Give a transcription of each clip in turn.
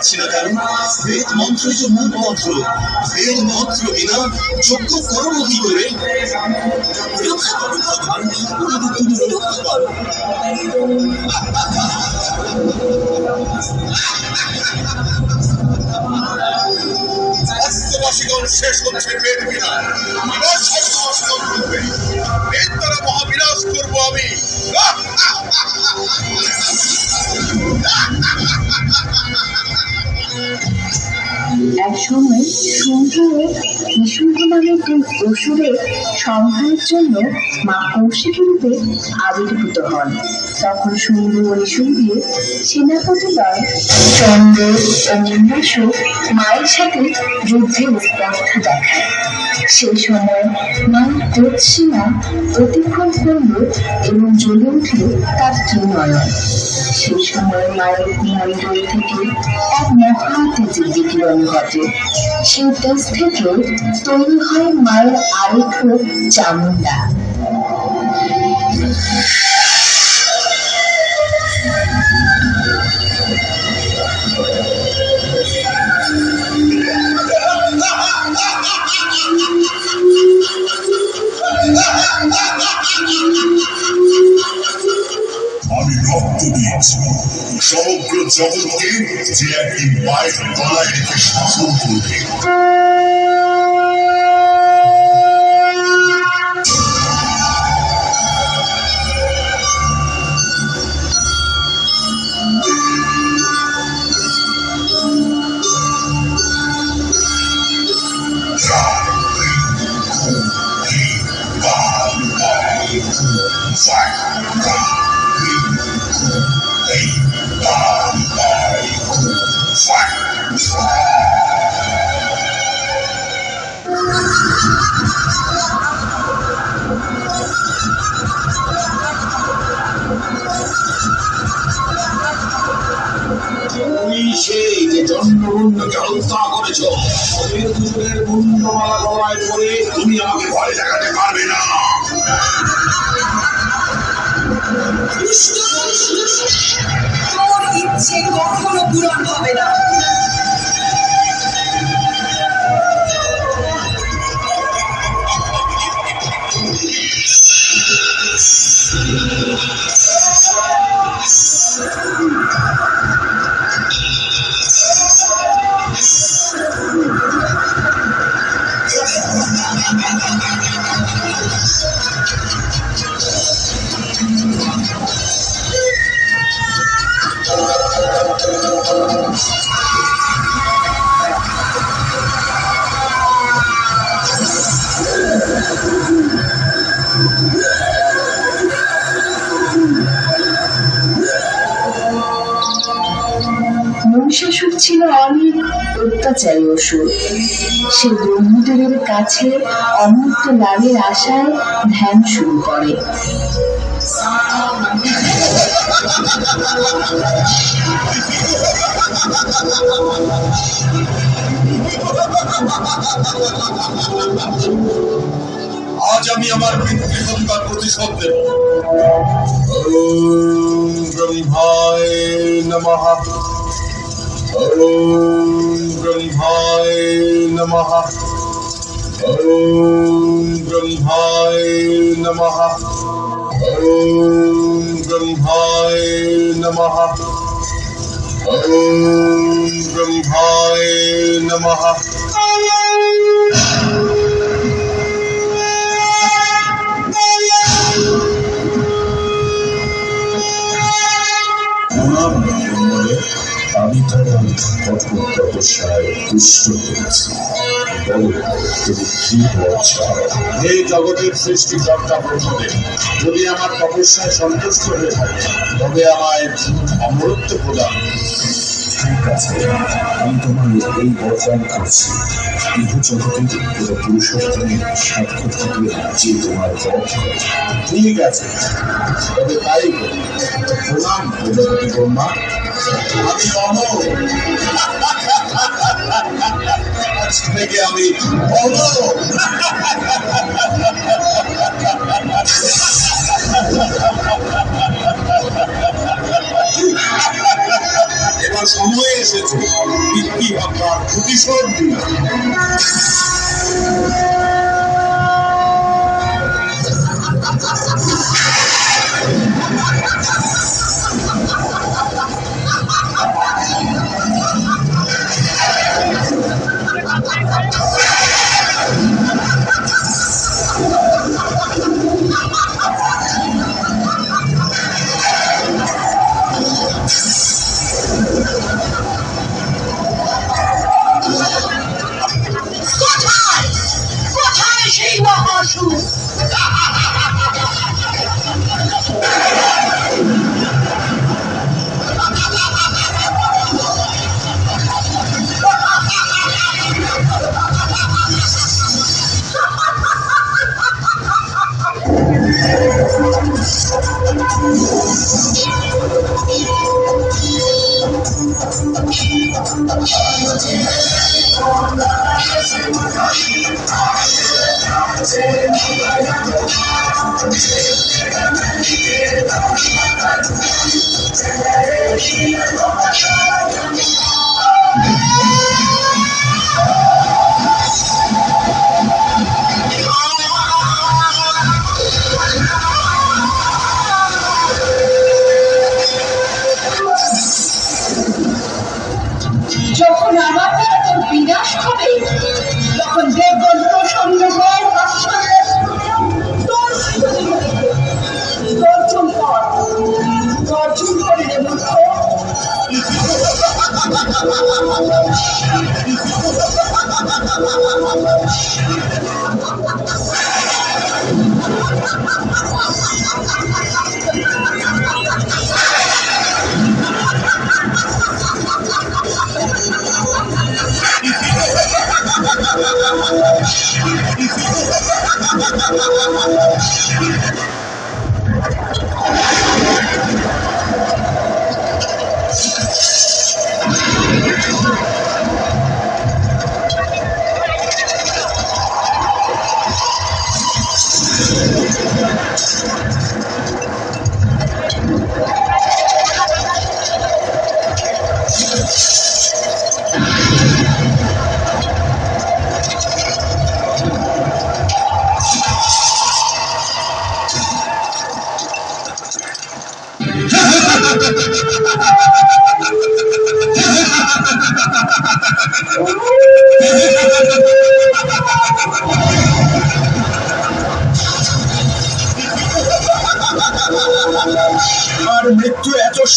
পারছি না কেন বেদ মন্ত্রই তো মূল মন্ত্র। বেদ মন্ত্র বিনা যজ্ঞ করব কি করে? শেষ হচ্ছে বেদ বিনা। বেদ মহাবিনাশ করব আমি। সূর্যের ভীষণ নামে দুই অসুরের সংহারের জন্য মা কৌশিকী রূপে আবির্ভূত হন। তখন সূর্য ও দিয়ে সেনাপতি দল চন্দ্র ও মায়ের সাথে যুদ্ধে স্পর্ধা দেখায়। সেই সময় মা তৎসীমা অতিক্রম করল এবং জ্বলে উঠল তার ত্রিনয়ন সেই সময় মায়ের মন্ডল থেকে এক মহা তেজের বিকিরণ ঘটে। সেই তেজ থেকে তৈরি হয় মায়ের আরেক চামুন্ডা জগৎকে যে একদিন মায়ের গলায় রেখে শাসন করবে। সেই যে জন্মভূমিকে হত্যা করেছ মুন্ডমালা গলায় পরে তুমি আমাকে ভয় দেখাতে পারবে না। ছিল অনেক অত্যাচারী অসুর। সে ব্রহ্মদেবের কাছে অনন্ত লাভের আশায় ধ্যান শুরু করে। আজ আমি আমার পিতৃহত্যার প্রতিশোধ দেব। ব্রহ্মায় নমঃ। ॐ ब्रह्माय नमः ॐ ब्रह्माय नमः ॐ ब्रह्माय नमः ॐ ब्रह्माय नमः তোমার কঠোর তপস্যায় তুষ্ট হয়েছি বলো তুমি কি বলছো হে জগতের সৃষ্টিকর্তা ব্রহ্মদেব যদি আমার তপস্যায় সন্তুষ্ট হয়ে থাকে তবে আমায় অমরত্ব প্রদান ঠিক আছে আমি তোমার এই বরদান করছি। ইহ জগতে কোনো পুরুষোত্তমের সাক্ষ্য থাকলে যে তোমার বধ ঠিক আছে তবে তাই করি প্রণাম প্রজাপতি ব্রহ্মা। আমি অমর আজ থেকে আমি অমর এবার সময় এসেছে পিতৃ হত্যার প্রতিশোধ নিয়ে কোথায় যখন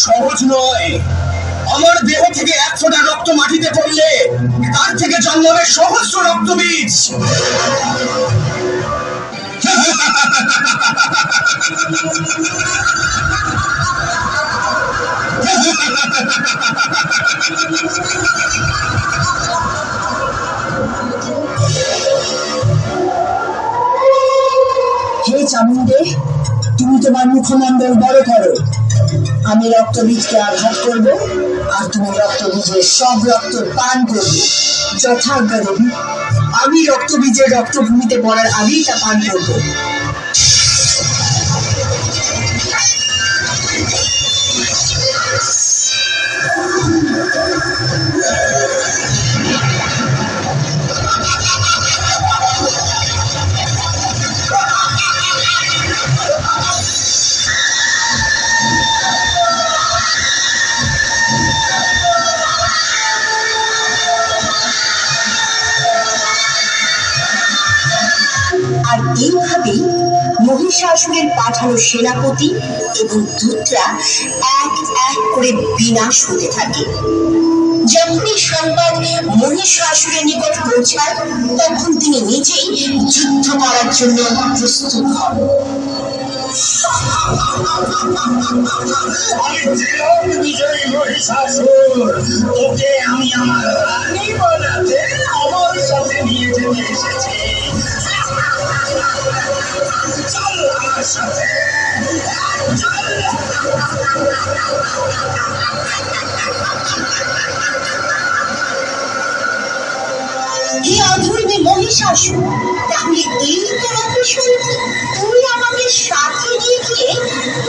সহজ নয়। আমার দেহ থেকে এক ফোঁটা রক্ত মাটিতে পড়লে তার থেকে জন্মাবে সহস্র রক্তবীজ হে চামুণ্ডে, তুমি তোমার মুখমণ্ডল বড় করো। আমি রক্তবীজকে আঘাত করব আর তুমি রক্তবীজের সব রক্ত পান করবে। যথাজ্ঞা দেবী আমি রক্তবীজের রক্তভূমিতে পড়ার আগেই তা পান করব। মহিষাসুরের পাঠানো সেনাপতি এবং দূতরা এক এক করে বিনাশ হতে থাকে। যখনই সংবাদ মহিষাসুরের নিকট পৌঁছায়, তখন তিনি নিজেই যুদ্ধ করার জন্য প্রস্তুত হন। আমি আমার রানী বানাতে আমার সাথে নিয়ে যেতে এসেছি। চল আমার সাথে হে অধর্মী মহিষাসুর, তাহলে এই তোর শুনছি তুই আমাকে সাথে নিয়ে গিয়ে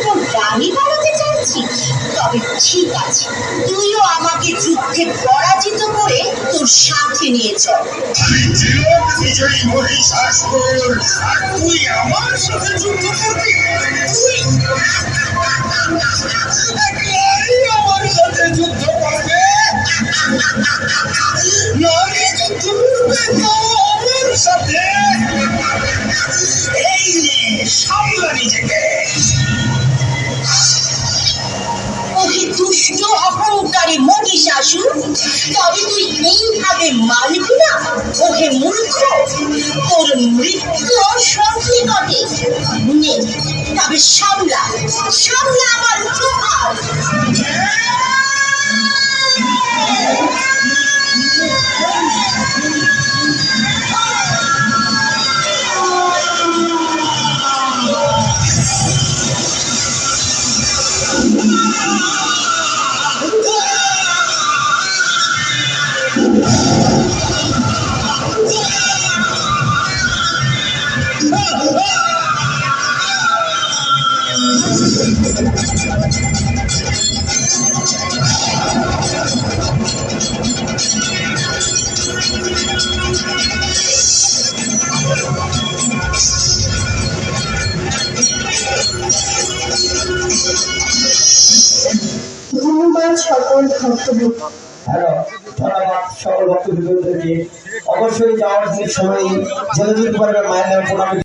তোর রানী বানাতে চাচ্ছিস তবে ঠিক আছে তুইও আমাকে যুদ্ধে পরাজিত করে তোর সাথে নিয়ে চল। বিজয়ী মহিষাসুর আর তুই আমার সাথে যুদ্ধ করবি? তুই আমার সাথে যুদ্ধ করবে? নারী যুদ্ধ করবে আমার সাথে? তবে তুই এইভাবে মানবি না ওহে মূর্খ, তোর মৃত্যু অসংখ্যে নে, তবে সামলা সামলা আমার প্রভাব সকল ভক্তবৃন্দকে অবশ্যই যাওয়ার সময় জলযোগ পারবে মায়ের